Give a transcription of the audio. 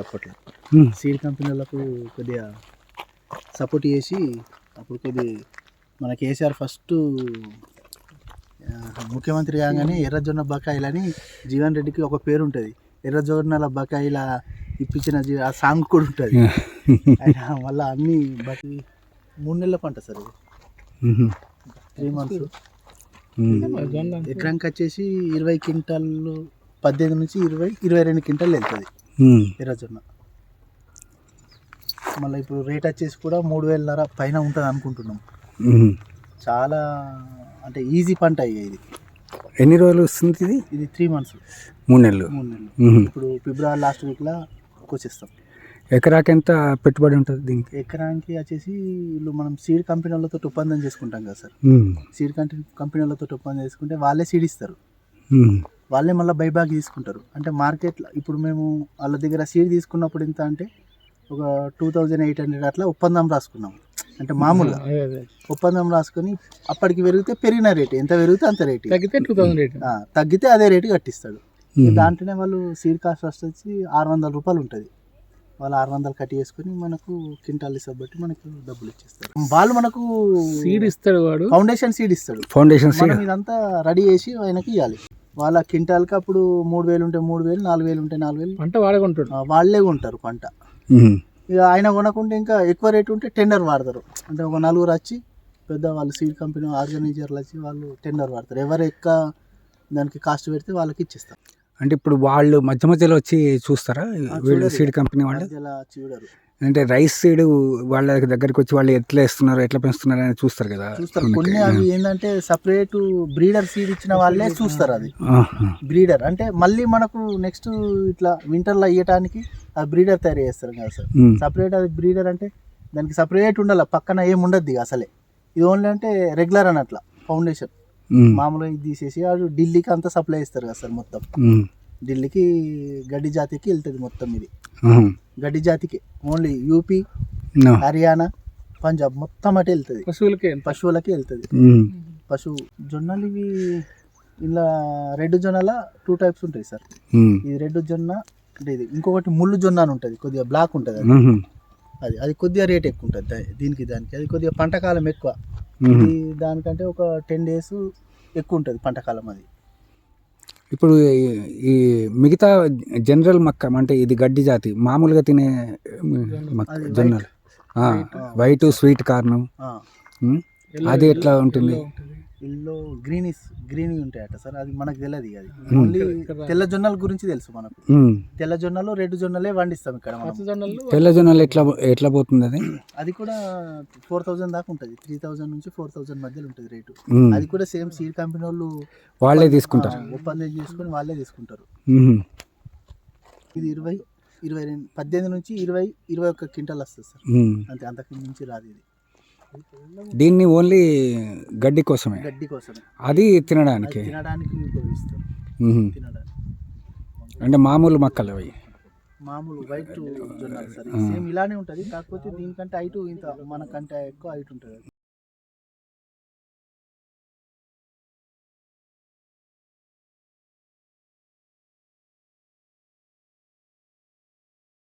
ఉండే అప్పట్లో. సీడ్ కంపెనీలకు కొద్దిగా సపోర్ట్ చేసి అప్పుడు కొద్ది మన కేసీఆర్ ఫస్ట్ ముఖ్యమంత్రి కాగానే ఎర్రజొన్న బకాయిలని జీవన్ రెడ్డికి ఒక పేరు ఉంటుంది ఎర్రజొన్నల బకాయిల ఇప్పించిన జీ ఆ సాంగ్ కూడా ఉంటుంది ఆయన మళ్ళీ అన్ని బట్టి మూడు నెలల పంట సార్ ఇది. Three months. ఎకరానికి వచ్చేసి ఇరవై క్వింటాలు పద్దెనిమిది నుంచి ఇరవై ఇరవై రెండు క్వింటాలు వెళ్తుంది. ఎర్రజొన్న మళ్ళీ ఇప్పుడు రేట్ వచ్చేసి కూడా మూడు వేలన్నర పైన ఉంటుంది అనుకుంటున్నాం. చాలా అంటే ఈజీ పంట అయ్యే ఇది. ఎన్ని రోజులు వస్తుంది ఇది? ఇది త్రీ మంత్స్. మూడు నెలలు. మూడు నెలలు. ఇప్పుడు ఫిబ్రవరి లాస్ట్ వీక్లో కోసిస్తాం. ఎకరాకి ఎంత పెట్టుబడి ఉంటుంది దీనికి? ఎకరానికి వచ్చేసి వీళ్ళు మనం సీడ్ కంపెనీ వాళ్ళతో ఒప్పందం చేసుకుంటాం కదా సార్. సీడ్ కంపెనీ కంపెనీ వాళ్ళతో ఒప్పందం చేసుకుంటే వాళ్ళే సీడ్ ఇస్తారు. వాళ్ళే మళ్ళీ బైబ్యాక్ తీసుకుంటారు అంటే మార్కెట్లో ఇప్పుడు మేము వాళ్ళ దగ్గర సీడ్ తీసుకున్నప్పుడు ఎంత అంటే ఒక టూ థౌజండ్ ఎయిట్ హండ్రెడ్ అట్లా ఒప్పందం రాసుకున్నాం. అంటే మామూలుగా ఒప్పందం రాసుకొని అప్పటికి పెరిగితే పెరిగిన రేటు ఎంత పెరిగితే అంత రేటు తగ్గితే టూ థౌసండ్ ఎయిట్ ఆ, తగ్గితే అదే రేటు కట్టిస్తాడు. దాంట్లోనే వాళ్ళు సీడ్ కాస్ట్ ఫస్ట్ వచ్చి ఆరు వందల రూపాయలు ఉంటుంది. వాళ్ళు ఆరు వందలు కట్టి చేసుకొని మనకు క్వింటాల్ ఇస్తారు బట్టి మనకు డబ్బులు ఇచ్చేస్తారు. వాళ్ళు మనకు సీడ్ ఇస్తాడు వాడు. ఫౌండేషన్ సీడ్ ఇస్తాడు. ఫౌండేషన్ సీడ్ ఇదంతా రెడీ చేసి ఆయనకి ఇవ్వాలి వాళ్ళ క్వింటాల్కి అప్పుడు మూడు వేలు ఉంటే మూడు వేలు నాలుగు వేలు ఉంటే నాలుగు వేలు. పంట వాడకుంటాడు ఆ, వాళ్ళే కొంటారు పంట. ఇక ఆయన కొనకుంటే ఇంకా ఎక్కువ రేటు ఉంటే టెండర్ వాడతారు. అంటే ఒక నలుగురు వచ్చి పెద్ద వాళ్ళు సీడ్ కంపెనీ ఆర్గనైజర్లు వచ్చి వాళ్ళు టెండర్ వాడతారు. ఎవరు ఎక్కువ దానికి కాస్ట్ పెడితే వాళ్ళకి ఇచ్చేస్తారు. అంటే ఇప్పుడు వాళ్ళు మధ్య మధ్యలో వచ్చి చూస్తారా. సీడ్ కంపెనీ వాళ్ళు? మధ్యలో చూడరు. అంటే రైస్ సీడ్ వాళ్ళ దగ్గరికి వచ్చి వాళ్ళు ఎట్లా వేస్తున్నారు ఎట్లా పెంచుతున్నారు అని చూస్తారు కదా చూస్తారు కొన్ని అవి ఏంటంటే సపరేట్ బ్రీడర్ సీడ్ ఇచ్చిన వాళ్ళే చూస్తారు అది. బ్రీడర్ అంటే మళ్ళీ మనకు నెక్స్ట్ ఇట్లా వింటర్లో అయ్యటానికి ఆ బ్రీడర్ తయారు చేస్తారు కదా సార్. సపరేట్ అది బ్రీడర్ అంటే దానికి సపరేట్ ఉండాలి పక్కన ఏం ఉండద్దు అసలే ఇది ఓన్లీ అంటే రెగ్యులర్ అన్నట్ల ఫౌండేషన్ ఉమ్. మామూలుగా ఇది తీసేసి వాడు ఢిల్లీకి అంతా సప్లై చేస్తారు కదా సార్ మొత్తం. ఢిల్లీకి గడ్డి జాతికి వెళ్తుంది మొత్తం ఇది. గడ్డి జాతికి ఓన్లీ యూపీ. హర్యానా పంజాబ్ మొత్తం అటే వెళ్తుంది పశువులకి పశువులకి వెళ్తుంది. పశువు జొన్నలు ఇవి ఇలా రెడ్ జొన్నల టూ టైప్స్ ఉంటాయి సార్. ఇది రెడ్ జొన్న అంటే ఇది ఇంకొకటి ముళ్ళు జొన్న అని ఉంటుంది కొద్దిగా బ్లాక్ ఉంటుంది అది. అది అది కొద్దిగా రేట్ ఎక్కువ ఉంటుంది దీనికి దానికి అది కొద్దిగా పంట కాలం ఎక్కువ. ఇది దానికంటే ఒక టెన్ డేస్ ఎక్కువ ఉంటుంది పంట కాలం అది ఇప్పుడు ఈ- మిగతా జనరల్ మక్క అంటే ఇది గడ్డి జాతి మామూలుగా తినే మక్క జొన్నలు. వైట్. స్వీట్. కార్న్ అది ఎట్లా ఉంటుంది? ఇల్లు గ్రీనిస్ గ్రీన్ ఉంటాయట సార్. అది మనకు తెలియదు ఇక అది. ఓన్లీ తెల్ల జొన్నల గురించి తెలుసు మనకు. ఉమ్. తెల్ల జొన్నలు రెడ్ జొన్నలే పండిస్తాం ఇక్కడ తెల్ల జొన్నలు ఎట్లా ఎట్లా పోతుంది అది? అది కూడా ఫోర్ థౌజండ్ దాకా ఉంటుంది. త్రీ థౌజండ్ నుంచి ఫోర్ థౌజండ్ మధ్యలో ఉంటుంది రేటు. ఉమ్. అది కూడా సేమ్ సీడ్ కంపెనీ వాళ్ళు వాళ్ళే తీసుకుంటారు. ఒప్పందం చేసుకొని వాళ్ళే తీసుకుంటారు. ఇది ఇరవై ఇరవై రెండు పద్దెనిమిది నుంచి ఇరవై ఇరవై ఒక్క క్వింటాల్ వస్తుంది సార్. అంతే అంతకు మించి రాదు ఇది. దీన్ని ఓన్లీ గడ్డి కోసమే. గడ్డి కోసం అది తినడానికి. తినడానికి అంటే మామూలు మొక్కలు అవి. మామూలు వైట్ జొన్నలు సార్. సేమ్ ఇలానే ఉంటుంది. కాకపోతే దీనికంటే హైట్ ఇంత మనకంటే ఎక్కువ హైట్ ఉంటుంది.